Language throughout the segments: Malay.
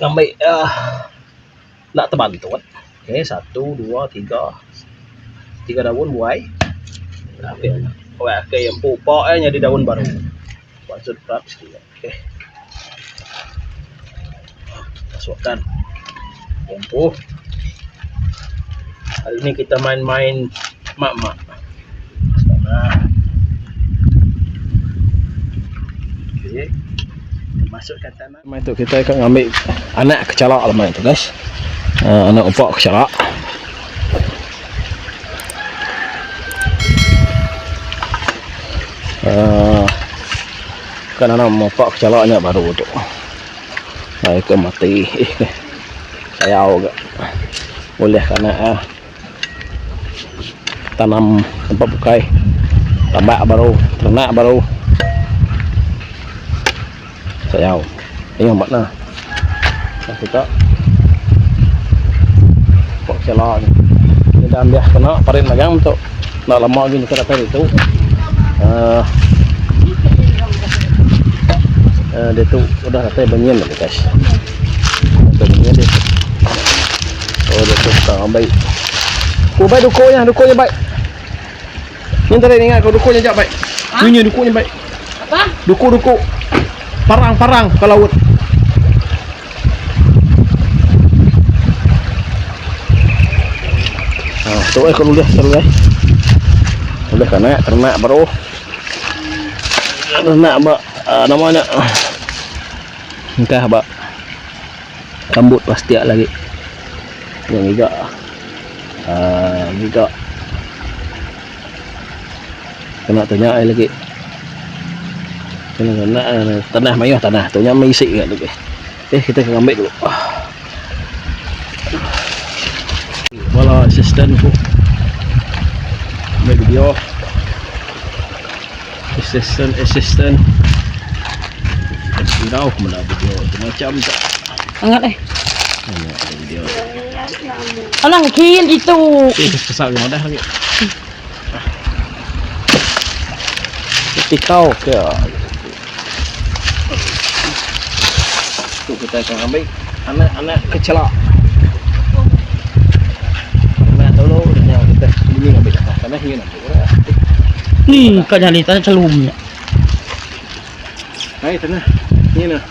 ngambil uh, nak terbantut. Okey, satu, dua, tiga. Tiga daun buai. Okey. Buai okey yang pupak eh jadi daun baru. Maksud prap sikit. Okey. Masukkan bumbu. Hari ni kita main-main mak-mak. Nah. Okey. Masukkan tanah. Main tu kita akan ambil anak kecalak lah main tu guys. Uh, anak empat kecalak. Uh, kan anak empat kecalaknya baru tu. Saya ke mati. Saya juga. Boleh kerana uh, tanam tempat bukai. Tambak baru, ternak baru. Saya tahu. Ini mana? Nah, kita kok celah ni. Ini dah ambil kena parin magang untuk nak lama gini kita kata itu. Uh, uh, dia tu udah kata banyak lah guys. Kata banyak dia. tu. Oh dia tu tak ambil. Oh baik dukunya, dukunya baik. Ni tadi ingat kau dukunya jap baik. Ha? Ni dukunya baik. Apa? Duku-duku. Parang-parang ke laut. Ah, tu eh kalau dah terus eh. Udah kan eh ternak baru. Ternak ba ah, namanya. Entah ba. Rambut pasti lagi. Yang juga. Ah, juga. Kena tanya lagi. Kena kena eh, tanah mayah tanah tu nya mai sik kat tu guys. Eh kita akan ambil dulu. Ah. Wala assistant ko. Ambil video. Assistant assistant. Sirau aku mana video tu macam tak. Angat eh. Ada video. Alang kian itu. Eh kesal yang dah lagi. Tikau ke tu kita akan ambil. Anak-anak kecelak. Anak dulu yang kita ini ambil dah karena ini ambil. Ni kau jadi tanah celumnya. Hai tanah ni nah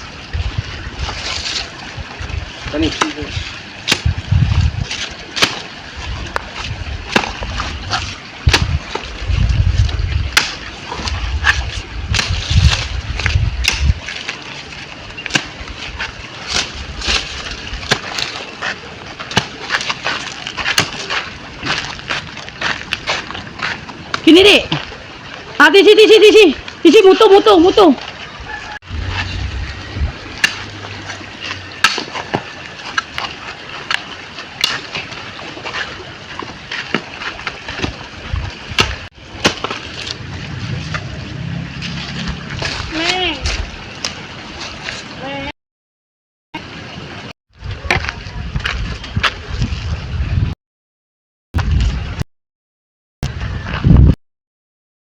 tani Ah, TC, TC, TC. TC, muto, muto, muto.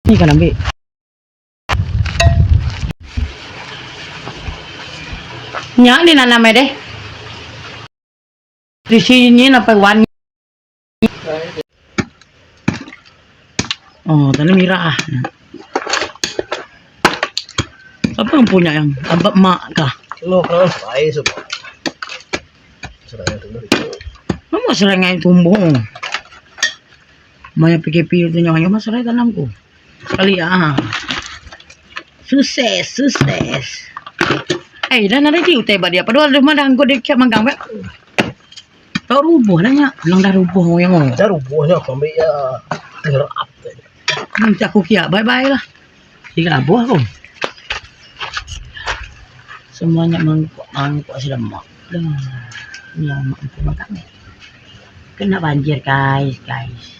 Ni kan ambil. Nyak ni nak nama deh. Di sini apa wan. Oh, tadi mira ah. Apa yang punya yang abang mak kah? lo kalau sai semua dulu itu Mama sering ngayon tumbong. Maya PKP itu nyawa mas sering tanamku. Sekali ah. Sukses, sukses. Eh, dan ada di utai badia. Padahal rumah dah angkut dia kiat manggang. Tak rubuh dah nyak. Lang dah rubuh yang mo. ada rubuhnya aku ambil ya terap Nanti aku kiat bye-bye lah. Tiga buah aku. Semuanya mangkuk mangkuk sudah mak. Dah. Ini yang mak aku makan ni. Kena banjir guys, guys.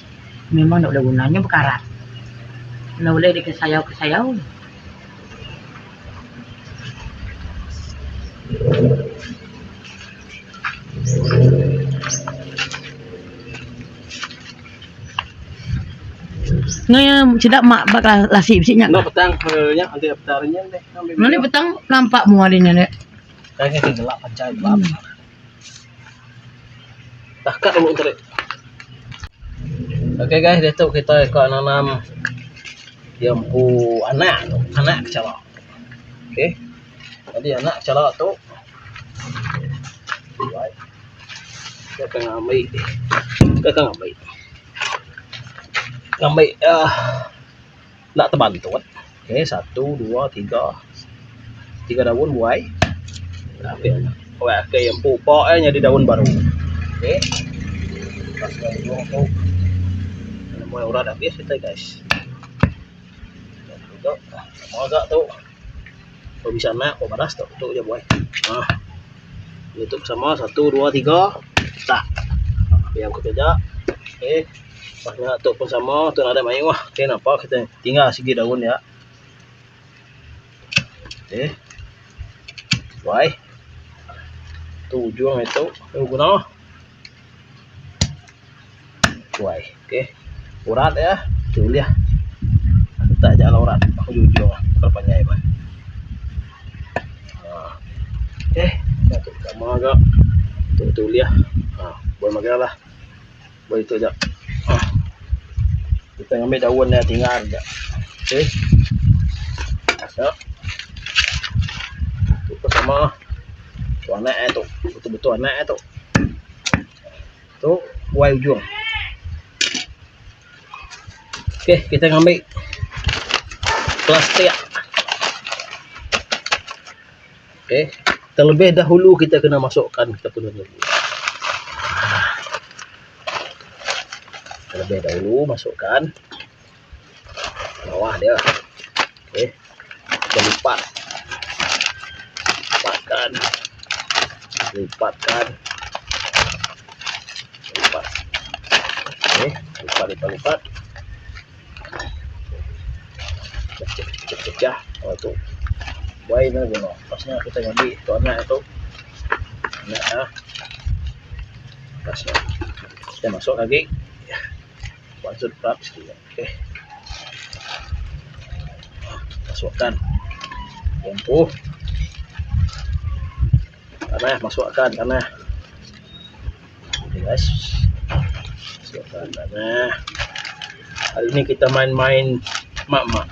Memang tak ada gunanya berkarat. Kena boleh dikesayau kesayau. Ngayon, sidak mak bakal lasip sih nyak. no petang nya nanti petarnya deh Nanti petang nampak mu adanya dek. Kaya kita gelap aja gelap. Dah kat dulu ntar. Oke guys, itu kita ikut nanam yang pu anak tu, anak kecala. Oke. Jadi anak kecala tu Baik. Kita akan ambil. Kita akan ambil. Ambil ah nak terbantu kan. Oke, satu, dua, tiga. Tiga daun buai. Oke, oke, oke yang pupuk eh jadi daun baru. Oke Kasih dulu tu. Mulai urat habis kita guys Juga agak tu Kalau bisa nak, kau baras tu Tu je buai. Nah Itu sama, satu, dua, tiga. Tak. Yang ketiga Oke Banyak tu pun sama, tu ada main wah. Oke, nampak kita tinggal segi daun ya. Oke Buai. Tu ujung itu Tu guna Buai. Oke Urat ya. Tu lihat Tak jalan urat Ujung-ujung Terpanjang ya Oke Dah tu sama agak. Tu tu lihat ha, Boleh makan lah. Boleh itu aja ha. Kita ambil daun dia tinggal aja Oke Ya Itu sama. Tu anak eh tu. Betul-betul anak eh tu. Tu Buai ujung. Oke, kita ngambil plastik. Oke, terlebih dahulu kita kena masukkan kita punya dulu. Terlebih dahulu masukkan bawah dia. Oke, kita lipat. Lipatkan. Lipatkan. Lipat. Oke, lipat, lipat, lipat. Pecah-pecah oh tu. Buai na guna pasnya kita ngambil tu anak itu anak ya pasnya kita masuk lagi. Masuk prap sikit oke masukkan lampu tanah masukkan tanah oke guys. Masukkan tanah hari ini kita main-main mak-mak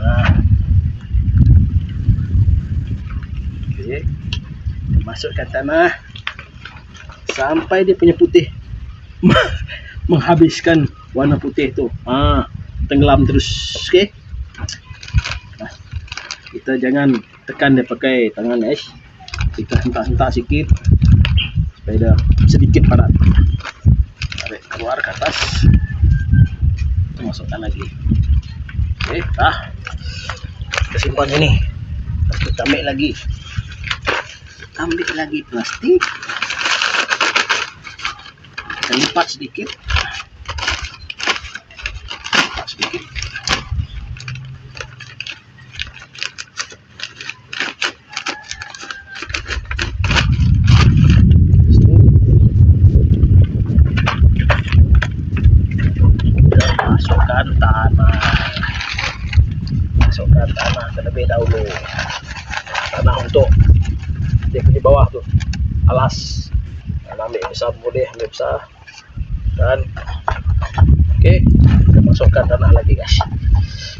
Nah. Okey. Masukkan tanah sampai dia punya putih menghabiskan warna putih tu. Ha, tenggelam terus. Okey. Nah, kita jangan tekan dia pakai tangan guys. Kita hentak-hentak sikit supaya dia sedikit padat. Tarik keluar ke atas. Kita masukkan lagi. Okey, ah. Kita simpan sini. Kita ambil lagi. Ambil lagi plastik. Kita lipat sedikit. Besar boleh besar dan ok kita masukkan tanah lagi guys.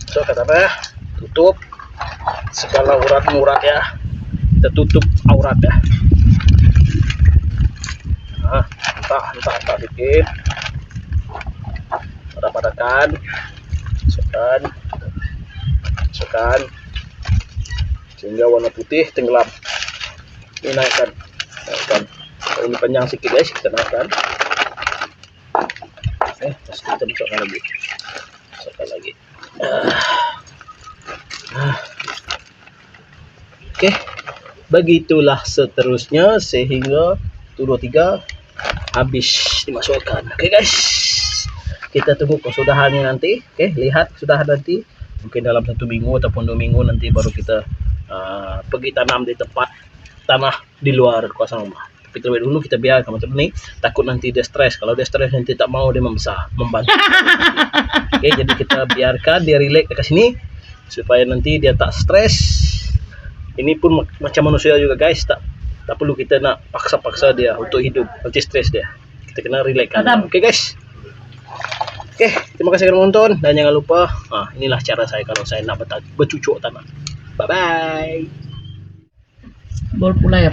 Masukkan tanah tutup. Segala urat-urat ya. Kita tutup aurat ya. Nah, entah entah entah sedikit pada-padakan. Masukkan. Masukkan. Sehingga warna putih tenggelam. Ini naikkan. Naikkan ini panjang sedikit guys. Kita naikkan eh terus kita masukkan lagi. Masukkan lagi. Ah. Ah. oke begitulah seterusnya sehingga 2 3 habis dimasukkan. Oke guys. Kita tunggu kesudahannya nanti. Oke lihat kesudahan nanti. Mungkin dalam satu minggu ataupun dua minggu nanti baru kita uh, pergi tanam di tempat tanah di luar kawasan rumah. Tapi terlebih dulu kita biarkan macam ni, takut nanti dia stres. Kalau dia stres nanti tak mau dia membesar, membantu. Okey, jadi kita biarkan dia relax dekat sini supaya nanti dia tak stres. ini pun macam manusia juga guys tak tak perlu kita nak paksa-paksa dia untuk hidup nanti stres dia kita kena relax kan Adam. oke guys oke terima kasih kerana menonton dan jangan lupa ah, inilah cara saya kalau saya nak bercucuk tanah bye bye Bol pula ya.